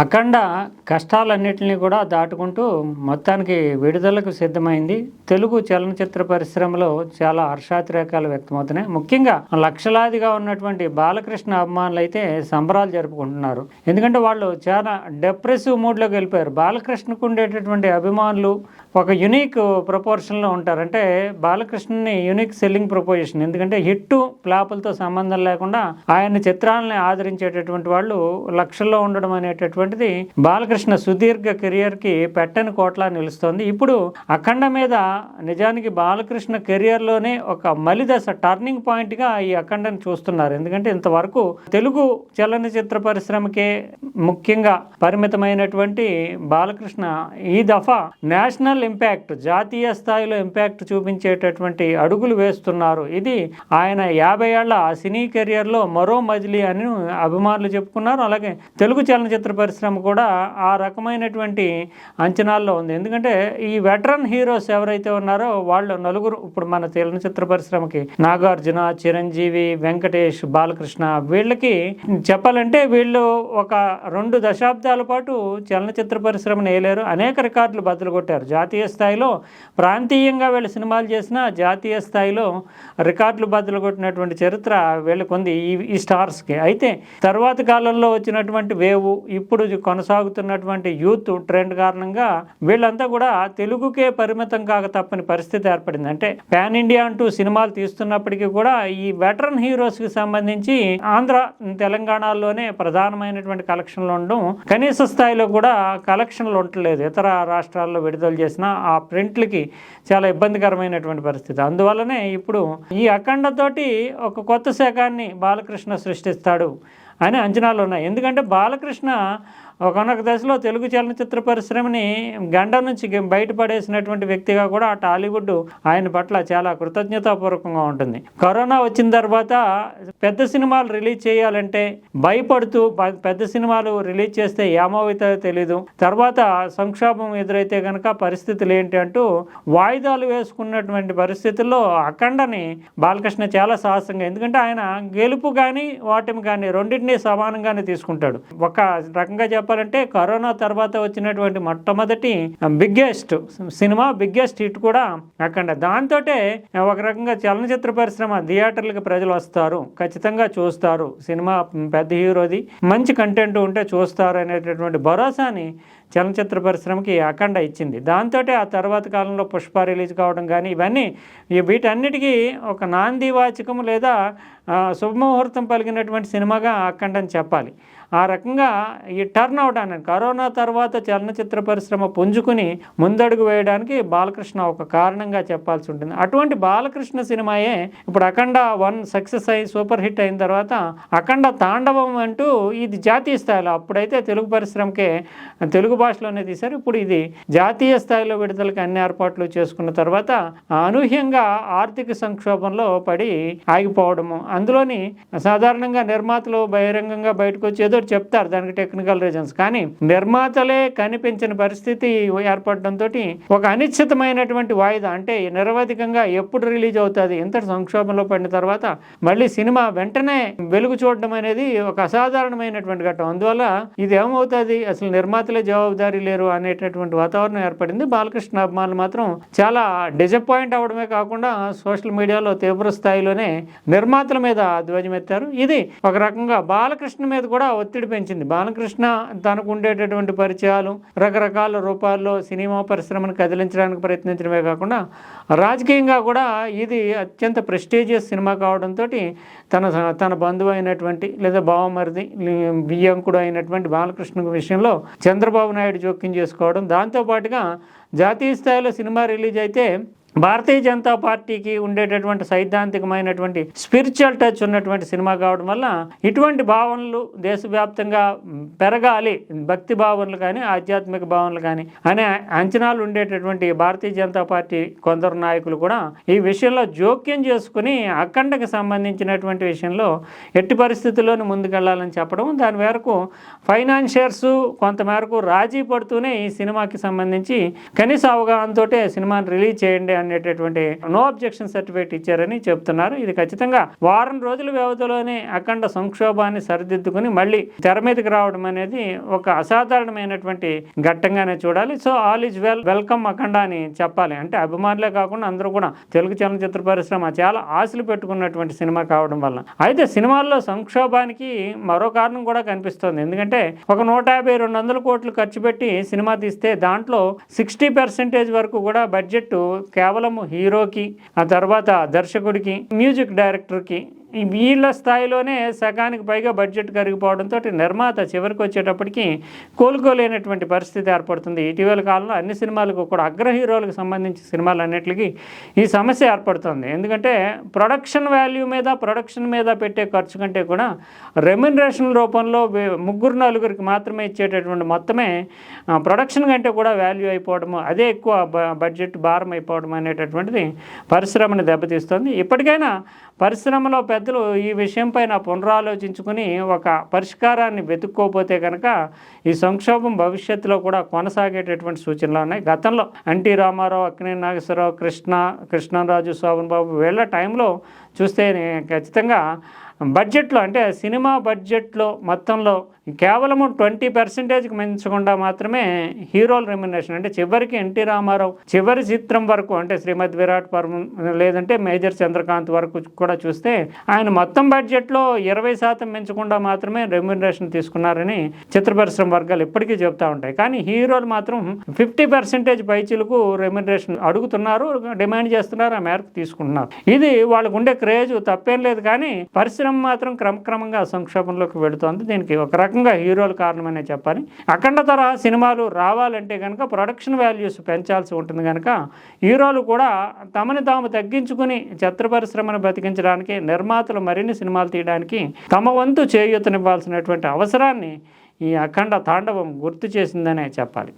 అఖండ కష్టాలన్నింటినీ కూడా దాటుకుంటూ మొత్తానికి విడుదలకు సిద్ధమైంది. తెలుగు చలనచిత్ర పరిశ్రమలో చాలా హర్షాతిరేకాలు వ్యక్తమవుతున్నాయి. ముఖ్యంగా లక్షలాదిగా ఉన్నటువంటి బాలకృష్ణ అభిమానులు అయితే సంబరాలు జరుపుకుంటున్నారు. ఎందుకంటే వాళ్ళు చాలా డిప్రెసివ్ మూడ్లోకి వెళ్ళిపోయారు. బాలకృష్ణకు ఉండేటటువంటి అభిమానులు ఒక యునిక్ ప్రపోర్షన్లో ఉంటారు. అంటే బాలకృష్ణని యునిక్ సెల్లింగ్ ప్రపోజిషన్ ఎందుకంటే హిట్ ఫ్లాపులతో సంబంధం లేకుండా ఆయన చిత్రాలని ఆదరించేటటువంటి వాళ్ళు లక్షల్లో ఉండడం అనేటటువంటిది బాలకృష్ణ సుదీర్ఘ కెరియర్కి పెట్టని కోట్లా నిలుస్తోంది. ఇప్పుడు అఖండ మీద నిజానికి బాలకృష్ణ కెరియర్లోనే ఒక మలిదశ టర్నింగ్ పాయింట్గా ఈ అఖండని చూస్తున్నారు. ఎందుకంటే ఇంతవరకు తెలుగు చలనచిత్ర పరిశ్రమకే ముఖ్యంగా పరిమితమైనటువంటి బాలకృష్ణ ఈ దఫా నేషనల్ ఇంపాక్ట్ జాతీయ స్థాయిలో ఇంపాక్ట్ చూపించేటటువంటి అడుగులు వేస్తున్నారు. ఇది ఆయన యాభై ఏళ్ళ సినీ కెరియర్లో మరో మజిలీ అని అభిమానులు చెప్పుకున్నారు. అలాగే తెలుగు చలనచిత్ర పరిశ్రమ కూడా ఆ రకమైనటువంటి అంచనాల్లో ఉంది. ఎందుకంటే ఈ వెటరన్ హీరోస్ ఎవరైతే ఉన్నారో వాళ్ళు నలుగురు ఇప్పుడు మన చలనచిత్ర పరిశ్రమకి నాగార్జున చిరంజీవి వెంకటేష్ బాలకృష్ణ వీళ్ళకి చెప్పాలంటే వీళ్ళు ఒక రెండు దశాబ్దాల పాటు చలనచిత్ర పరిశ్రమను వేయలేరు అనేక రికార్డులు బద్దలు కొట్టారు. జాతీయ స్థాయిలో ప్రాంతీయంగా వీళ్ళు సినిమాలు చేసిన జాతీయ స్థాయిలో రికార్డులు బద్దలు కొట్టినటువంటి చరిత్ర వీళ్ళకు ఉంది ఈ ఈ స్టార్స్కి. అయితే తర్వాత కాలంలో వచ్చినటువంటి వేవు ఇప్పుడు కొనసాగుతున్నటువంటి యూత్ ట్రెండ్ కారణంగా వీళ్ళంతా కూడా తెలుగుకే పరిమితం కాక తప్పని పరిస్థితి ఏర్పడింది. అంటే పాన్ ఇండియా అంటూ సినిమాలు తీస్తున్నప్పటికీ కూడా ఈ వెటరన్ హీరోస్కి సంబంధించి ఆంధ్ర తెలంగాణలోనే ప్రధానమైనటువంటి కలెక్షన్లు ఉండడం కనీస స్థాయిలో కూడా కలెక్షన్లు ఉండలేదు ఇతర రాష్ట్రాల్లో విడుదల చేసిన ఆ ప్రింట్లకి చాలా ఇబ్బందికరమైనటువంటి పరిస్థితి. అందువల్లనే ఇప్పుడు ఈ అఖండతోటి ఒక కొత్త శాఖాన్ని బాలకృష్ణ సృష్టిస్తాడు అని అంచనాలు ఉన్నాయి. ఎందుకంటే బాలకృష్ణ ఒకనొక దశలో తెలుగు చలనచిత్ర పరిశ్రమని గండ నుంచి బయటపడేసినటువంటి వ్యక్తిగా కూడా ఆ టాలీవుడ్ ఆయన పట్ల చాలా కృతజ్ఞతాపూర్వకంగా ఉంటుంది. కరోనా వచ్చిన తర్వాత పెద్ద సినిమాలు రిలీజ్ చేయాలంటే భయపడుతూ పెద్ద సినిమాలు రిలీజ్ చేస్తే ఏమవుతుందో తెలీదు. తర్వాత సంక్షోభం ఎదురైతే కనుక పరిస్థితులు ఏంటి అంటూ వాయిదాలు వేసుకున్నటువంటి పరిస్థితుల్లో అఖండని బాలకృష్ణ చాలా సాహసంగా ఎందుకంటే ఆయన గెలుపు కానీ ఓటమి కానీ రెండింటినీ సమానంగానే తీసుకుంటాడు. ఒక రకంగా చెప్పాలంటే కరోనా తర్వాత వచ్చినటువంటి మొట్టమొదటి బిగ్గెస్ట్ సినిమా బిగ్గెస్ట్ హిట్ కూడా అక్కడ దాంతో ఒక రకంగా చలనచిత్ర పరిశ్రమ థియేటర్లకు ప్రజలు వస్తారు ఖచ్చితంగా చూస్తారు. సినిమా పెద్ద హీరోది మంచి కంటెంట్ ఉంటే చూస్తారు అనేటటువంటి భరోసాని చలనచిత్ర పరిశ్రమకి అఖండ ఇచ్చింది. దాంతో ఆ తర్వాత కాలంలో పుష్ప రిలీజ్ కావడం కానీ ఇవన్నీ వీటన్నిటికీ ఒక నాందివాచకం లేదా శుభముహూర్తం పలికినటువంటి సినిమాగా అఖండని చెప్పాలి. ఆ రకంగా ఈ టర్న్ అవుట్ అనేది కరోనా తర్వాత చలనచిత్ర పరిశ్రమ పుంజుకుని ముందడుగు వేయడానికి బాలకృష్ణ ఒక కారణంగా చెప్పాల్సి ఉంటుంది. అటువంటి బాలకృష్ణ సినిమాయే ఇప్పుడు అఖండ వన్ సక్సెస్ అయ్యి సూపర్ హిట్ అయిన తర్వాత అఖండ తాండవం అంటూ ఇది జాతీయ స్థాయిలో అప్పుడైతే తెలుగు పరిశ్రమకే తెలుగు భాషలోనే తీశారు. ఇప్పుడు ఇది జాతీయ స్థాయిలో విడుదలకి అన్ని ఏర్పాట్లు చేసుకున్న తర్వాత అనూహ్యంగా ఆర్థిక సంక్షోభంలో పడి ఆగిపోవడము. అందులోని సాధారణంగా నిర్మాతలు బహిరంగంగా బయటకు వచ్చేదో ఏదో చెప్తారు దానికి టెక్నికల్ రీజన్స్ కానీ నిర్మాతలే కనిపించిన పరిస్థితి ఏర్పడడంతో ఒక అనిశ్చితమైనటువంటి వాయిదా అంటే నిరవధికంగా ఎప్పుడు రిలీజ్ అవుతుంది ఇంతటి సంక్షోభంలో పడిన తర్వాత మళ్ళీ సినిమా వెంటనే వెలుగు చూడడం అనేది ఒక అసాధారణమైనటువంటి ఘట్టం. అందువల్ల ఇది ఏమవుతుంది? అసలు నిర్మాతలే జవాబుదారీ లేరు అనేటటువంటి వాతావరణం ఏర్పడింది. బాలకృష్ణ అభిమానులు మాత్రం చాలా డిసప్పాయింట్ అవడమే కాకుండా సోషల్ మీడియాలో తీవ్ర స్థాయిలోనే నిర్మాతల మీద ధ్వజమెత్తారు. ఇది ఒక రకంగా బాలకృష్ణ మీద కూడా ఒత్తిడి పెంచింది. బాలకృష్ణ తనకు ఉండేటటువంటి పరిచయాలు రకరకాల రూపాల్లో సినిమా పరిశ్రమను కదిలించడానికి ప్రయత్నించడమే కాకుండా రాజకీయంగా కూడా ఇది అత్యంత ప్రెస్టీజియస్ సినిమా కావడంతో తన తన బంధువు అయినటువంటి లేదా బావమరిది బియ్యంకుడు అయినటువంటి బాలకృష్ణ విషయంలో చంద్రబాబు నాయుడు జోక్యం చేసుకోవడం. దాంతోపాటుగా జాతీయ స్థాయిలో సినిమా రిలీజ్ అయితే భారతీయ జనతా పార్టీకి ఉండేటటువంటి సైద్ధాంతికమైనటువంటి స్పిరిచువల్ టచ్ ఉన్నటువంటి సినిమా కావడం వల్ల ఇటువంటి భావనలు దేశవ్యాప్తంగా పెరగాలి భక్తి భావనలు కానీ ఆధ్యాత్మిక భావనలు కానీ అనే అంచనాలు ఉండేటటువంటి భారతీయ జనతా పార్టీ కొందరు నాయకులు కూడా ఈ విషయంలో జోక్యం చేసుకుని అఖండకు సంబంధించినటువంటి విషయంలో ఎట్టి పరిస్థితుల్లోనూ ముందుకెళ్ళాలని చెప్పడం దాని మేరకు ఫైనాన్షియర్స్ కొంతమేరకు రాజీ పడుతూనే ఈ సినిమాకి సంబంధించి కనీస అవగాహనతోటే సినిమాని రిలీజ్ చేయండి అనేటటువంటి నో అబ్జెక్షన్ సర్టిఫికేట్ ఇచ్చారని చెప్తున్నారు. ఇది ఖచ్చితంగా వారం రోజుల వ్యవధిలోనే అఖండ సంక్షోభాన్ని సరిదిద్దుకుని మళ్ళీ తెర మీదకి రావడం అనేది ఒక అసాధారణమైనటువంటి ఘట్టంగానే చూడాలి. So all is well welcome Akhanda అని చెప్పాలి. అంటే అభిమానులే కాకుండా అందరూ కూడా తెలుగు చలనచిత్ర పరిశ్రమ చాలా ఆశలు పెట్టుకున్నటువంటి సినిమా కావడం వల్ల అయితే సినిమాల్లో సంక్షోభానికి మరో కారణం కూడా కనిపిస్తోంది. ఎందుకంటే ఒక నూట యాభై రెండు వందల కోట్లు ఖర్చు పెట్టి సినిమా తీస్తే దాంట్లో సిక్స్టీ పర్సెంటేజ్ వరకు కూడా బడ్జెట్ కేవలం హీరోకి ఆ తర్వాత దర్శకుడికి మ్యూజిక్ డైరెక్టర్కి వీళ్ళ స్థాయిలోనే సగానికి పైగా బడ్జెట్ కరిగిపోవడంతో నిర్మాత చివరికి వచ్చేటప్పటికి కోలుకోలేనటువంటి పరిస్థితి ఏర్పడుతుంది. ఇటీవల కాలంలో అన్ని సినిమాలకు కూడా అగ్ర హీరోలకు సంబంధించిన సినిమాలు అన్నిటికీ ఈ సమస్య ఏర్పడుతుంది. ఎందుకంటే ప్రొడక్షన్ వాల్యూ మీద ప్రొడక్షన్ మీద పెట్టే ఖర్చు కంటే కూడా రెమ్యునరేషన్ రూపంలో ముగ్గురు నలుగురికి మాత్రమే ఇచ్చేటటువంటి మొత్తమే ప్రొడక్షన్ కంటే కూడా వాల్యూ అయిపోవడము అదే ఎక్కువ బ- బడ్జెట్ భారం అయిపోవడం అనేటటువంటిది పరిశ్రమని దెబ్బతీస్తుంది. ఇప్పటికైనా పరిశ్రమలో పెద్దలు ఈ విషయం పైన పునరాలోచించుకుని ఒక పరిష్కారాన్ని వెతుక్కోపోతే కనుక ఈ సంక్షోభం భవిష్యత్తులో కూడా కొనసాగేటటువంటి సూచనలు ఉన్నాయి. గతంలో ఎన్టీ రామారావు అక్కినే నాగేశ్వరరావు కృష్ణ కృష్ణరాజు శోభన్ బాబు వీళ్ళ టైంలో చూస్తే ఖచ్చితంగా బడ్జెట్లో అంటే సినిమా బడ్జెట్లో మొత్తంలో కేవలము ట్వంటీ పర్సెంటేజ్కి మించకుండా మాత్రమే హీరోల రెమ్యునేషన్ అంటే చివరికి ఎన్టీ రామారావు చివరి చిత్రం వరకు అంటే శ్రీమద్ విరాట్ పర్వం లేదంటే మేజర్ చంద్రకాంత్ వరకు కూడా చూస్తే ఆయన మొత్తం బడ్జెట్లో ఇరవై శాతం మించకుండా మాత్రమే రెమ్యునరేషన్ తీసుకున్నారని చిత్ర పరిశ్రమ వర్గాలు ఇప్పటికీ చెప్తా ఉంటాయి. కానీ హీరోలు మాత్రం ఫిఫ్టీ పర్సెంటేజ్ పైచీలకు రెమ్యునరేషన్ అడుగుతున్నారు డిమాండ్ చేస్తున్నారు ఆ మేరకు తీసుకుంటున్నారు. ఇది వాళ్ళకు ఉండే క్రేజ్ తప్పేం లేదు కానీ పరిశ్రమ మాత్రం క్రమక్రమంగా సంక్షోభంలోకి వెళుతోంది. దీనికి ఒక రకంగా హీరోలు కారణమనే చెప్పాలి. అఖండ తరహా సినిమాలు రావాలంటే కనుక ప్రొడక్షన్ వాల్యూస్ పెంచాల్సి ఉంటుంది కనుక హీరోలు కూడా తమని తాము తగ్గించుకుని చిత్ర పరిశ్రమను బతికించడానికి నిర్మాతలు మరిన్ని సినిమాలు తీయడానికి తమ వంతు చేయూతనివ్వాల్సినటువంటి అవసరాన్ని ఈ అఖండ తాండవం గుర్తు చేసిందనే చెప్పాలి.